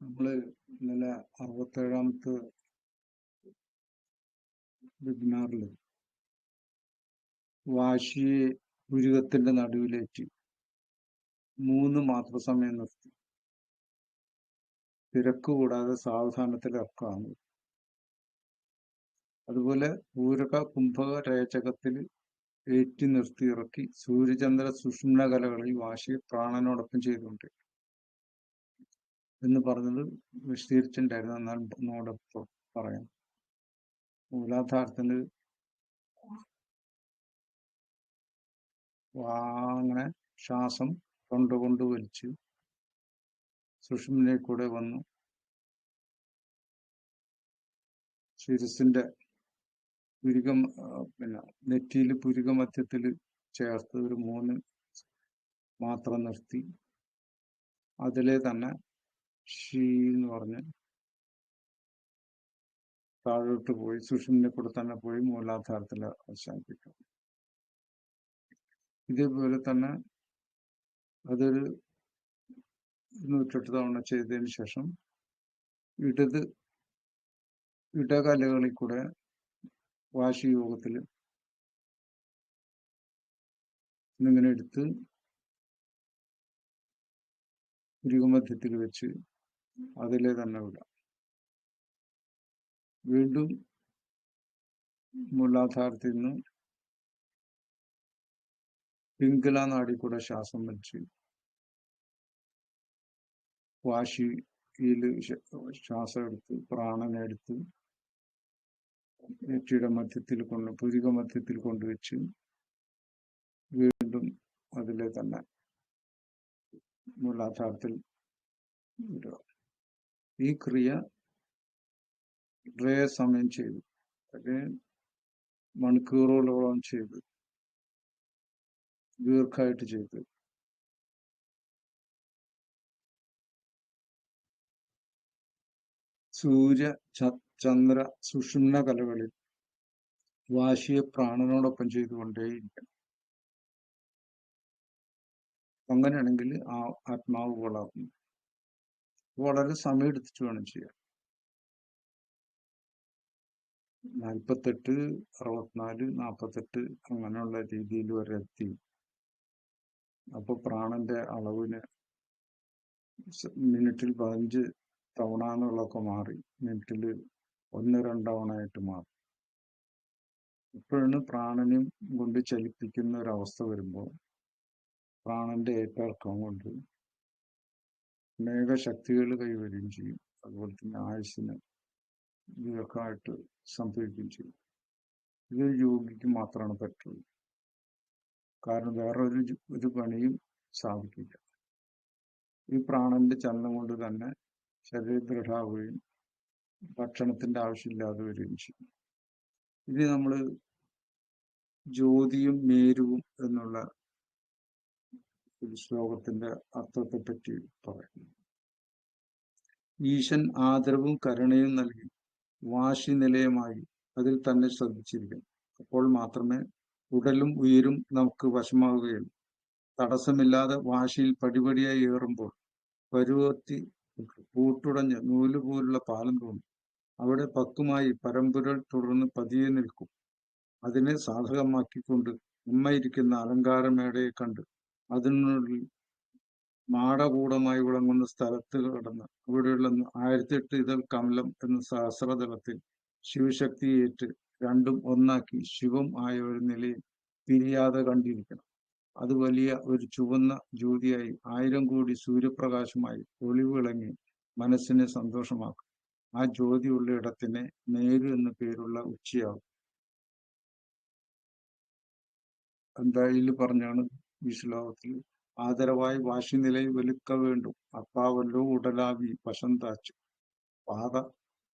നമ്മൾ ഇന്നലെ അറുപത്തേഴാമത്തെ വെബിനാറിൽ വാശിയെ പുരുകത്തിന്റെ നടുവിലേറ്റ് മൂന്ന് മാത്ര സമയം നിർത്തി. തിരക്ക് കൂടാതെ സാവധാനത്തിൽ ഇറക്കാണ് അതുപോലെ പൂരക കുംഭക രേചകത്തിൽ ഏറ്റി നിർത്തി ഇറക്കി സൂര്യചന്ദ്ര സുഷുമ്ന കലകളിൽ വാശിയെ പ്രാണനോടൊപ്പം ചെയ്തുകൊണ്ട് എന്ന് പറഞ്ഞത് വിശദീകരിച്ചിട്ടുണ്ടായിരുന്നു. എന്നാൽ ഒന്നുകൂടെ പറയാം. മൂലാധാരത്തിന് അങ്ങനെ ശ്വാസം കൊണ്ടുകൊണ്ട് വലിച്ച് സുഷുമിനെ കൂടെ വന്നു. ശിരസിന്റെ പുരുകം പിന്നെ നെറ്റിയിൽ പുരുക മധ്യത്തിൽ ചേർത്ത് ഒരു മൂന്ന് മാത്രം നിർത്തി. അതിലെ തന്നെ ഷീ എന്ന് പറഞ്ഞ് താഴോട്ട് പോയി സുഷിന്റെ കൂടെ തന്നെ പോയി മൂലാധാരത്തിൽ അവസാനിപ്പിക്കും. ഇതേപോലെ തന്നെ അതൊരു നൂറ്റെട്ട് തവണ ചെയ്തതിന് ശേഷം ഇടത് ഇടകലകളിൽ കൂടെ വാശിയോഗത്തിൽ ഇങ്ങനെ എടുത്ത് ഗുരുമധ്യത്തിൽ വെച്ച് അതിലെ തന്നെ വിടാം. വീണ്ടും മൂലാധാരത്തിൽ നിന്ന് പിങ്കല നാടി കൂടെ ശ്വാസം വലിച്ച് വാശിയിൽ ശ്വാസം എടുത്ത് പ്രാണനെടുത്ത് നെറ്റിയുടെ മധ്യത്തിൽ കൊണ്ട് പുരിക മധ്യത്തിൽ കൊണ്ടുവച്ച് വീണ്ടും അതിലെ തന്നെ മൂലാധാരത്തിൽ ഇടുക ഈ ക്രിയ കുറേ സമയം ചെയ്തു. അല്ലെങ്കിൽ മണിക്കൂറുകളോളം ചെയ്തു. ദീർഘമായിട്ട് ചെയ്തു. സൂര്യ ചന്ദ്ര സുഷുമ്ന കലകളിൽ വാശിയെ പ്രാണനോടൊപ്പം ചെയ്തുകൊണ്ടേയിരിക്കണം. അങ്ങനെയാണെങ്കിൽ ആ ആത്മാവ് വളർന്നു വളരെ സമയം എടുത്തിട്ട് വേണം ചെയ്യാൻ. നാൽപ്പത്തെട്ട് അറുപത്തിനാല് നാൽപ്പത്തെട്ട് അങ്ങനെയുള്ള രീതിയിൽ വരെ എത്തി. അപ്പൊ പ്രാണന്റെ അളവിന് മിനിറ്റിൽ പതിനഞ്ച് തവണ എന്നുള്ളതൊക്കെ മാറി. മിനിറ്റിൽ ഒന്ന് രണ്ടവണ ആയിട്ട് മാറി. ഇപ്പോഴാണ് പ്രാണനും കൊണ്ട് ചലിപ്പിക്കുന്ന ഒരവസ്ഥ വരുമ്പോൾ പ്രാണന്റെ ഏറ്റവും കൊണ്ട് അനേക ശക്തികൾ കൈവരികയും ചെയ്യും. അതുപോലെ തന്നെ ആയുസിന് ദീർഘമായിട്ട് സംഭവിക്കുകയും ചെയ്യും. ഇത് യോഗിക്ക് മാത്രമാണ് പറ്റുള്ളൂ. കാരണം വേറെ ഒരു ഒരു പണിയും സാധിക്കില്ല. ഈ പ്രാണന്റെ ചലനം കൊണ്ട് തന്നെ ശരീരം ദൃഢാവുകയും ഭക്ഷണത്തിന്റെ ആവശ്യമില്ലാതെ വരികയും ചെയ്യും. ഇനി നമ്മൾ ജ്യോതിയും മേരുവും എന്നുള്ള ഒരു ശ്ലോകത്തിന്റെ അർത്ഥത്തെപ്പറ്റി പറയുന്നു. ഈശൻ ആദരവും കരുണയും നൽകി വാശി നിലയമായി അതിൽ തന്നെ ശ്രദ്ധിച്ചിരിക്കും അപ്പോൾ മാത്രമേ ഉടലും ഉയരും നമുക്ക് വശമാവുകയുള്ളൂ തടസ്സമില്ലാതെ വാശിയിൽ പടിപടിയായി ഏറുമ്പോൾ പരുവത്തി പൂട്ടുടഞ്ഞ് നൂലുപോലുള്ള പാലം തോന്നും. അവിടെ പക്കുമായി പരമ്പുരൽ തുടർന്ന് പതിയെ നിൽക്കും. അതിനെ സാധകമാക്കിക്കൊണ്ട് ഉമ്മയിരിക്കുന്ന അലങ്കാരമേടയെ കണ്ട് അതിനുള്ളിൽ മാടകൂടമായി വിളങ്ങുന്ന സ്ഥലത്ത് കടന്ന് അവിടെയുള്ള ആയിരത്തി ഇതൾ കമലം എന്ന സഹസ്രതലത്തിൽ ശിവശക്തിയേറ്റ് രണ്ടും ഒന്നാക്കി ശിവം ആയ ഒരു നിലയിൽ പിരിയാതെ കണ്ടിരിക്കണം. അത് വലിയ ഒരു ചുവന്ന ജ്യോതിയായി ആയിരം കോടി സൂര്യപ്രകാശമായി ഒളിവിളങ്ങി മനസ്സിനെ സന്തോഷമാക്കും. ആ ജ്യോതി ഉള്ള ഇടത്തിനെ നേര് എന്ന പേരുള്ള ഉച്ചയാവും. എന്തായാലും പറഞ്ഞാണ്? ഈ ശ്ലോകത്തിൽ ആദരവായി വാശി നിലയിൽ വെലുക്ക വേണ്ടും അപ്പാവല്ലോ ഉടലാവി വശന്താച്ചു പാത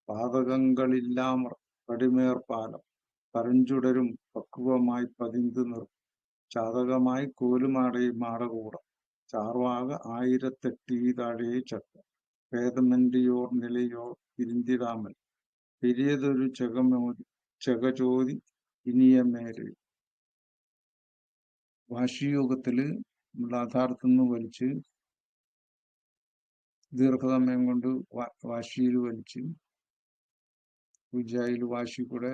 പാതകങ്ങളില്ലാമർ കടിമേർപ്പാലം പരഞ്ചുടരും പക്വമായി പതിന്ത് നിർ. ചാതകമായി കോലുമാടയിൽ മാടകൂടം. ചാർവാക ആയിരത്തെട്ടി താഴെ ചട്ട. വേദമന്റിയോർ നിലയോർ പിരിന്തിടാമൽ പെരിയതൊരു ചകമോ ചകചോതി ഇനിയമേര് വാശിയോഗത്തിൽ നമ്മൾ ആധാരത്തിൽ നിന്ന് വലിച്ച് ദീർഘസമയം കൊണ്ട് വാശിയിൽ വലിച്ച് പൂജയിൽ വാശി കൂടെ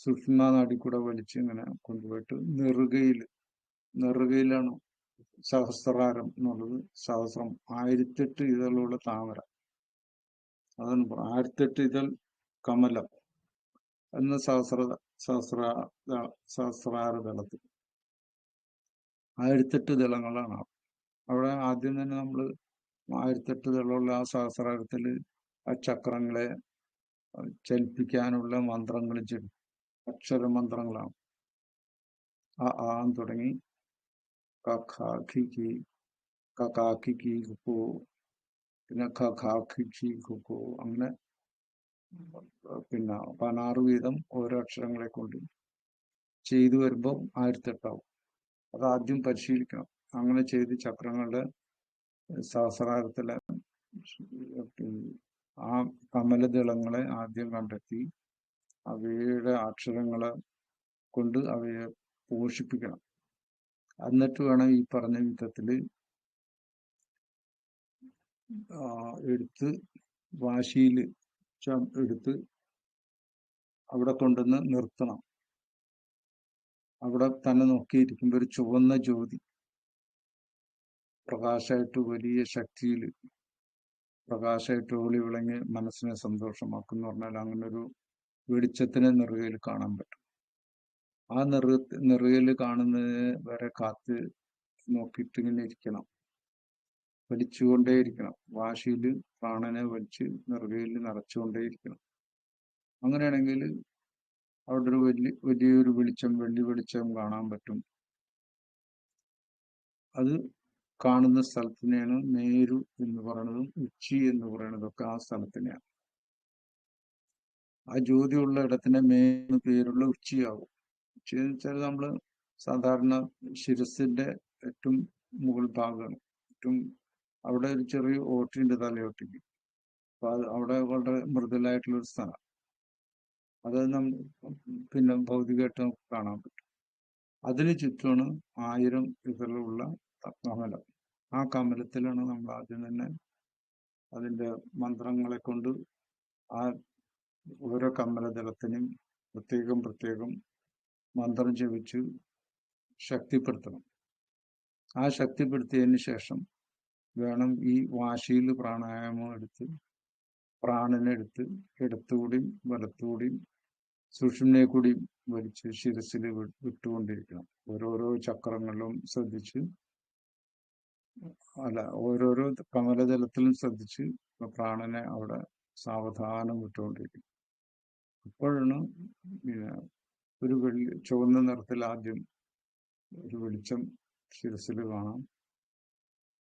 സുഷ്മ നാടി കൂടെ വലിച്ച് ഇങ്ങനെ കൊണ്ടുപോയിട്ട് നെറുകയിൽ നെറുകയിലാണ് സഹസ്രാരം എന്നുള്ളത്. സഹസ്രം ആയിരത്തെട്ട് ഇതളുള്ള താമര. അതാണ് ആയിരത്തെട്ട് ഇതൾ കമലം എന്ന സഹസ്ര സഹസ്ര സഹസ്രാര ദളത്തിൽ. ആയിരത്തെട്ട് ദളങ്ങളാണ്. അവിടെ ആദ്യം തന്നെ നമ്മൾ ആയിരത്തെട്ട് ദളമുള്ള ആ സഹസ്രാരത്തിൽ ആ ചക്രങ്ങളെ ചലിപ്പിക്കാനുള്ള മന്ത്രങ്ങൾ ചെല്ലും അക്ഷര മന്ത്രങ്ങളാണ്. ആ ആ തുടങ്ങി. കി കി കുക്കു പിന്നെ ഖി കുക്കു അങ്ങനെ പിന്നെ പതിനാറ് വീതം ഓരോ അക്ഷരങ്ങളെ കൊണ്ട് ചെയ്തു വരുമ്പോൾ ആയിരത്തെട്ടാവും അത് ആദ്യം പരിശീലിക്കണം. അങ്ങനെ ചെയ്ത് ചക്രങ്ങളുടെ സഹസ്രാരത്തിലെ ആ കമലദളങ്ങളെ ആദ്യം കണ്ടെത്തി അവയുടെ അക്ഷരങ്ങളെ കൊണ്ട് അവയെ പോഷിപ്പിക്കണം. എന്നിട്ട് വേണം ഈ പറഞ്ഞ വിധത്തിൽ എടുത്ത് വാശിയിൽ എടുത്ത് അവിടെ കൊണ്ടുവന്ന് നിർത്തണം. അവിടെ തന്നെ നോക്കിയിരിക്കുമ്പോൾ ഒരു ചുവന്ന ജ്യോതി. പ്രകാശമായിട്ട് വലിയ ശക്തിയിൽ പ്രകാശമായിട്ട് ഓളി വിളങ്ങി മനസ്സിനെ സന്തോഷമാക്കും എന്ന് പറഞ്ഞാൽ അങ്ങനെ ഒരു വെളിച്ചത്തിനെ നിറുകയിൽ കാണാൻ പറ്റും. ആ നെറു നിറുകയിൽ കാണുന്നതിന് വരെ കാത്ത് നോക്കിയിട്ട് ഇങ്ങനെ ഇരിക്കണം. വലിച്ചുകൊണ്ടേയിരിക്കണം വാശിയിൽ പ്രാണനെ വലിച്ച് നിറുകയിൽ നിറച്ചുകൊണ്ടേയിരിക്കണം അങ്ങനെയാണെങ്കിൽ അവിടെ ഒരു വലിയ വലിയൊരു വെളിച്ചം വെള്ളി വെളിച്ചം കാണാൻ പറ്റും. അത് കാണുന്ന സ്ഥലത്തിനെയാണ് നേരു എന്ന് പറയുന്നതും ഉച്ചി എന്ന് പറയുന്നതൊക്കെ ആ സ്ഥലത്തിനെയാണ്. ആ ജ്യോതിയുള്ള ഇടത്തിന്റെ മേന്ന് പേരുള്ള ഉച്ചിയാവും. ഉച്ചി എന്ന് വെച്ചാൽ നമ്മൾ സാധാരണ ശിരസിന്റെ ഏറ്റവും മുകൾ ഭാഗമാണ്. ഏറ്റവും അവിടെ ഒരു ചെറിയ ഓട്ടിണ്ട് തലയോട്ടിക്ക് അപ്പൊ അവിടെ വളരെ മൃദുലായിട്ടുള്ള ഒരു സ്ഥലം. അത് നമ്മൾ പിന്നെ ഭൗതികമായിട്ട് നമുക്ക് കാണാൻ പറ്റും. അതിന് ചുറ്റുമാണ് ആയിരം ഇതിലുള്ള കമലം. ആ കമലത്തിലാണ് നമ്മൾ ആദ്യം തന്നെ അതിന്റെ മന്ത്രങ്ങളെ കൊണ്ട് ആ ഓരോ കമലദളത്തിനും പ്രത്യേകം പ്രത്യേകം മന്ത്രം ജപിച്ച് ശക്തിപ്പെടുത്തണം. ആ ശക്തിപ്പെടുത്തിയതിന് ശേഷം വേണം ഈ വാശിയിൽ പ്രാണായാമം എടുത്ത് പ്രാണനെടുത്ത് ഇടത്തുകൂടിയും വലത്തുകൂടിയും സുഷുമ്നെ കൂടി വലിച്ച് ശിരസിൽ വിട്ടുകൊണ്ടിരിക്കണം. ഓരോരോ ചക്രങ്ങളിലും ശ്രദ്ധിച്ച് അല്ല ഓരോരോ കമലജലത്തിലും ശ്രദ്ധിച്ച് പ്രാണനെ അവിടെ സാവധാനം വിട്ടുകൊണ്ടിരിക്കും. അപ്പോഴാണ് പിന്നെ ഒരു വെള്ളി ചുവന്ന നിറത്തിൽ ആദ്യം ഒരു വെളിച്ചം ശിരസിൽ കാണാം.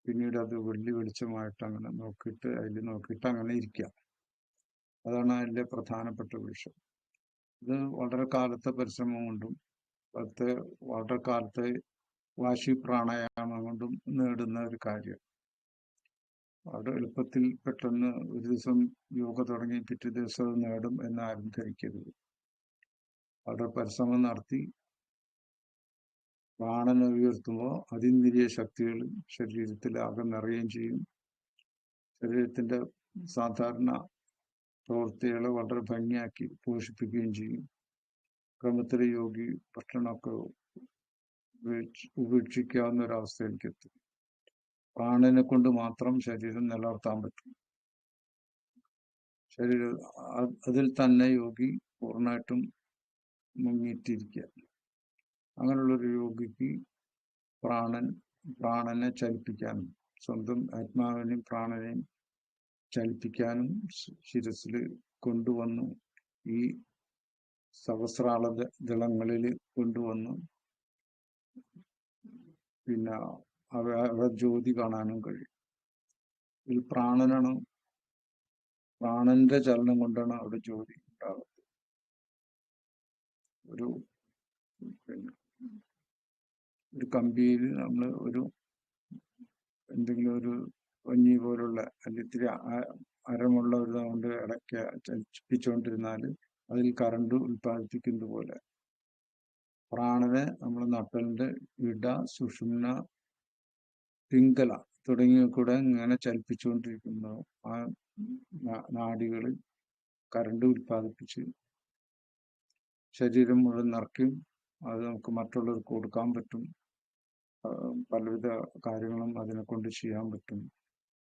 പിന്നീട് അത് വെള്ളി വെളിച്ചമായിട്ട് അങ്ങനെ നോക്കിയിട്ട് അതിൽ നോക്കിയിട്ട് അങ്ങനെ ഇരിക്കുക അതാണ് അതിന്റെ പ്രധാനപ്പെട്ട വിഷയം. ഇത് വളരെ കാലത്തെ പരിശ്രമം കൊണ്ടും അതെ വളരെ കാലത്തെ വാശി പ്രാണായാമം കൊണ്ടും നേടുന്ന ഒരു കാര്യം. അവിടെ എളുപ്പത്തിൽ പെട്ടെന്ന് ഒരു ദിവസം യോഗ തുടങ്ങി പിറ്റേ ദിവസം അത് നേടും എന്ന് ധരിക്കരുത്. അവിടെ പരിശ്രമം നടത്തി പ്രാണന ഉയർത്തുമ്പോൾ അതിന്ദ്രിയ ശക്തികൾ ശരീരത്തിൽ ആകെ നിറയുകയും ചെയ്യും. ശരീരത്തിന്റെ സാധാരണ പ്രവൃത്തികളെ വളരെ ഭംഗിയാക്കി പോഷിപ്പിക്കുകയും ചെയ്യും. ക്രമത്തിൽ യോഗി ഭക്ഷണമൊക്കെ ഉപേക്ഷിക്കാവുന്ന ഒരവസ്ഥയിലേക്ക് എത്തും പ്രാണനെ കൊണ്ട് മാത്രം ശരീരം നിലനിർത്താൻ പറ്റും. ശരീരം അതിൽ തന്നെ യോഗി പൂർണമായിട്ടും മുങ്ങിയിട്ടിരിക്കുക. അങ്ങനെയുള്ളൊരു യോഗിക്ക് പ്രാണൻ പ്രാണനെ ചലിപ്പിക്കാനും സ്വന്തം ആത്മാവിനെയും പ്രാണനെയും ചലിപ്പിക്കാനും ശിരസിൽ കൊണ്ടുവന്നു. ഈ സഹസ്രാള ദളങ്ങളിൽ കൊണ്ടുവന്നു. പിന്നെ അവ ജ്യോതി കാണാനും കഴിയും. ഇതിൽ പ്രാണനാണ് പ്രാണന്റെ ചലനം കൊണ്ടാണ് അവിടെ ജ്യോതി ഉണ്ടാകുന്നത് ഒരു പിന്നെ ഒരു കമ്പിയിൽ നമ്മൾ ഒരു എന്തെങ്കിലും ഒരു പഞ്ഞി പോലുള്ള ഇത്തിരി അരമുള്ള ഒരു കൊണ്ട് ഇടയ്ക്ക് ചലിപ്പിച്ചുകൊണ്ടിരുന്നാൽ അതിൽ കറണ്ട് ഉൽപ്പാദിപ്പിക്കുന്നത് പോലെ. പ്രാണനെ നമ്മൾ നട്ടലിന്റെ ഇട സുഷുമ്ന പിങ്കല തുടങ്ങിയ കൂടെ ഇങ്ങനെ ചലിപ്പിച്ചുകൊണ്ടിരിക്കുന്നു. ആ നാടികൾ കറണ്ട് ഉൽപ്പാദിപ്പിച്ച് ശരീരം മുഴുവൻ നിറയ്ക്കും അത് നമുക്ക് മറ്റുള്ളവർക്ക് കൊടുക്കാൻ പറ്റും. പലവിധ കാര്യങ്ങളും അതിനെ കൊണ്ട് ചെയ്യാൻ പറ്റും.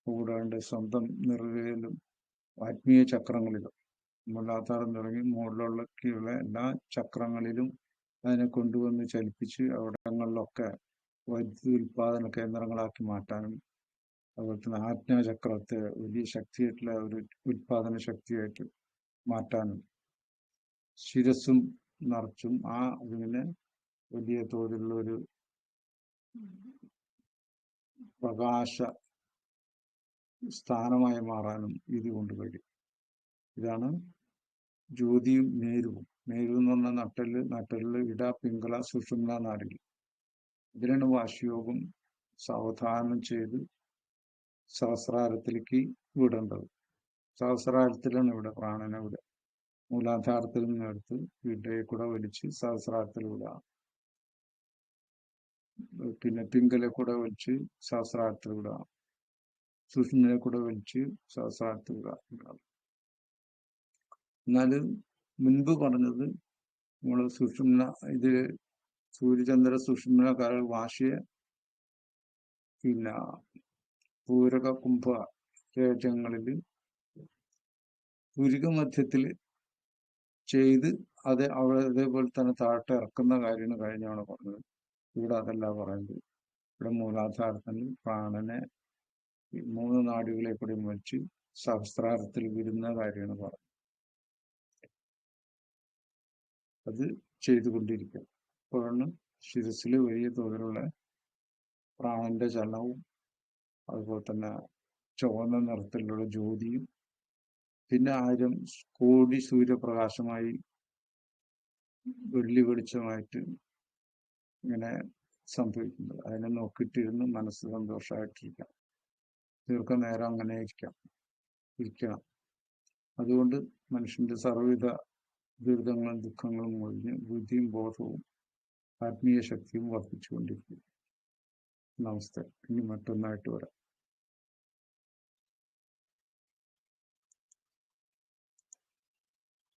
കൂടാണ്ട് സ്വന്തം നിറവിലും ആത്മീയ ചക്രങ്ങളിലും മൂലാധാരം തുടങ്ങി മുകളിലുള്ള എല്ലാ ചക്രങ്ങളിലും അതിനെ കൊണ്ടുവന്ന് ചലിപ്പിച്ച് അവിടങ്ങളിലൊക്കെ വൈദ്യുതി ഉൽപാദന കേന്ദ്രങ്ങളാക്കി മാറ്റാനും അതുപോലെ തന്നെ ആജ്ഞാചക്രത്തെ വലിയ ശക്തിയായിട്ടുള്ള ഒരു ഉൽപാദന ശക്തിയായിട്ട് മാറ്റാനും ശിരസും നിറച്ചും ആ അതിനെ വലിയ തോതിലുള്ള ഒരു പ്രകാശ സ്ഥാനമായി മാറാനും ഇത് കൊണ്ട് കഴിയും ഇതാണ് ജ്യോതിയും മേരുവും. മേരു എന്ന് പറഞ്ഞ നട്ടൽ നട്ടൽ ഇട പിങ്കള സുഷുമ്ന നാടികൾ ഇതിനാണ് വാശിയോഗം സാവധാനം ചെയ്ത് സഹസ്രാരത്തിലേക്ക് വിടേണ്ടത്. സഹസ്രാരത്തിലാണ് ഇവിടെ പ്രാണനെ ഇവിടെ മൂലാധാരത്തിൽ നിന്ന് എടുത്ത് ഇടയെ കൂടെ വലിച്ച് സഹസ്രാരത്തിൽ വിടുക. പിന്നെ പിങ്കലെ കൂടെ വലിച്ച് സഹസ്രാരത്തിൽ സുഷ്മിനെ കൂടെ വലിച്ച് സഹസ്രാരത്തിൽ വിടുക എന്നാലും മുൻപ് പറഞ്ഞത് നമ്മൾ സുഷുമ്ന ഇത് സൂര്യചന്ദ്ര സുഷുമ്ന കാല വാശിയ പിന്നെ പൂരക കുംഭ രാജ്യങ്ങളിൽ പൂരിക മധ്യത്തിൽ ചെയ്ത് അത് അവിടെ ഇതേപോലെ തന്നെ താഴ്ത്ത ഇറക്കുന്ന കാര്യമാണ് കഴിഞ്ഞാണ് പറഞ്ഞത്. ഇവിടെ അതല്ല പറയുന്നത്. ഇവിടെ മൂലാധാരത്തിന് പ്രാണനെ മൂന്ന് നാടുകളെ കൂടി വലിച്ച് സഹസ്രാരത്തിൽ വിരുന്ന കാര്യമാണ് പറഞ്ഞത്. അത് ചെയ്തുകൊണ്ടിരിക്കും അപ്പോഴാണ് ശിരസിൽ വലിയ തോതിലുള്ള പ്രാണന്റെ ചലനവും അതുപോലെ തന്നെ ചുവന്ന നിറത്തിലുള്ള ജ്യോതിയും പിന്നെ ആയിരം കോടി സൂര്യപ്രകാശമായി വെള്ളി വെളിച്ചമായിട്ട് ഇങ്ങനെ സംഭവിക്കുന്നത്. അതിനെ നോക്കിയിട്ടിരുന്ന് മനസ്സ് സന്തോഷമായിട്ടിരിക്കാം ദീർഘനേരം അങ്ങനെ ഇരിക്കാം. ഇരിക്കണം. അതുകൊണ്ട് മനുഷ്യന്റെ സർവവിധ ദുരിതങ്ങളും ദുഃഖങ്ങളും ഒഴിഞ്ഞ് ബുദ്ധിയും ബോധവും ആത്മീയ ശക്തിയും വർദ്ധിച്ചുകൊണ്ടിരിക്കും നമസ്തേ. ഇനി മറ്റൊന്നായിട്ട് വരാം.